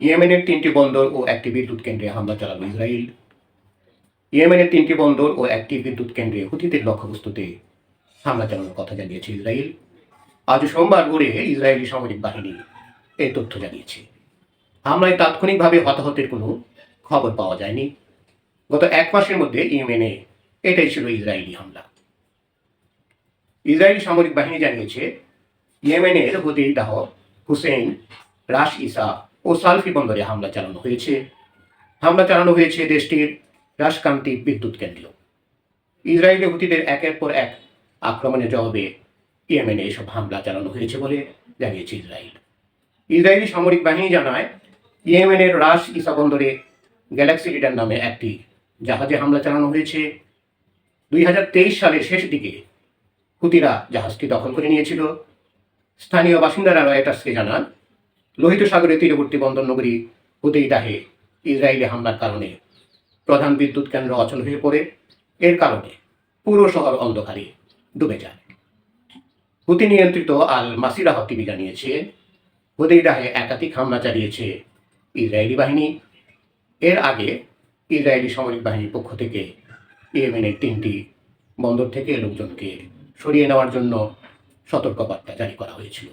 ইয়েমেনের তিনটি বন্দর ও একটি বিদ্যুৎ কেন্দ্রে হামলা চালালো ইসরায়েল। ইয়েমেনের তিনটি বন্দর ও একটি বিদ্যুৎ কেন্দ্রে হুতিদের লক্ষ্যবস্তুতে হামলা চালানোর কথা জানিয়েছে ইসরায়েল। আজ সোমবার ভোরে ইসরায়েলি সামরিক বাহিনী এই তথ্য জানিয়েছে। হামলায় তাৎক্ষণিকভাবে হতাহতের কোনো খবর পাওয়া যায়নি। গত এক মাসের মধ্যে ইয়েমেনে এটাই ছিল ইসরায়েলি হামলা। ইসরায়েলি সামরিক বাহিনী জানিয়েছে, ইয়েমেনের হুতির দাহ হুসেইন রাশ ইসা ও সালফি বন্দরে হামলা চালানো হয়েছে। হামলা চালানো হয়েছে দেশটির রাশকান্তি বিদ্যুৎ কেন্দ্র। ইসরায়েলি হুতিদের একের পর এক আক্রমণের জবাবে ইয়েমেনে এসব হামলা চালানো হয়েছে বলে জানিয়েছে ইসরায়েল। ইসরায়েলি সামরিক বাহিনী জানায়, ইয়েমেনের রাশ ইসা বন্দরে গ্যালাক্সি লিডার নামে একটি জাহাজে হামলা চালানো হয়েছে। দুই হাজার তেইশ সালের শেষ দিকে হুতিরা জাহাজটি দখল করে নিয়েছিল। স্থানীয় বাসিন্দারা রয়টার্সকে জানান লোহিত সাগরের তীরবর্তী বন্দর নগরী হুতেইদাহে ইসরায়েলি হামলার কারণে প্রধান বিদ্যুৎ কেন্দ্র অচল হয়ে পড়ে। এর কারণে পুরো শহর অন্ধকারে ডুবে যায়। হুতি নিয়ন্ত্রিত আল মাসিরাহ টিভি জানিয়েছে হুদেইদাহে একাধিক হামলা চালিয়েছে ইসরায়েলি বাহিনী। এর আগে ইসরায়েলি সামরিক বাহিনীর পক্ষ থেকে ইয়েমেনের তিনটি বন্দর থেকে লোকজনকে সরিয়ে নেওয়ার জন্য সতর্কবার্তা জারি করা হয়েছিল।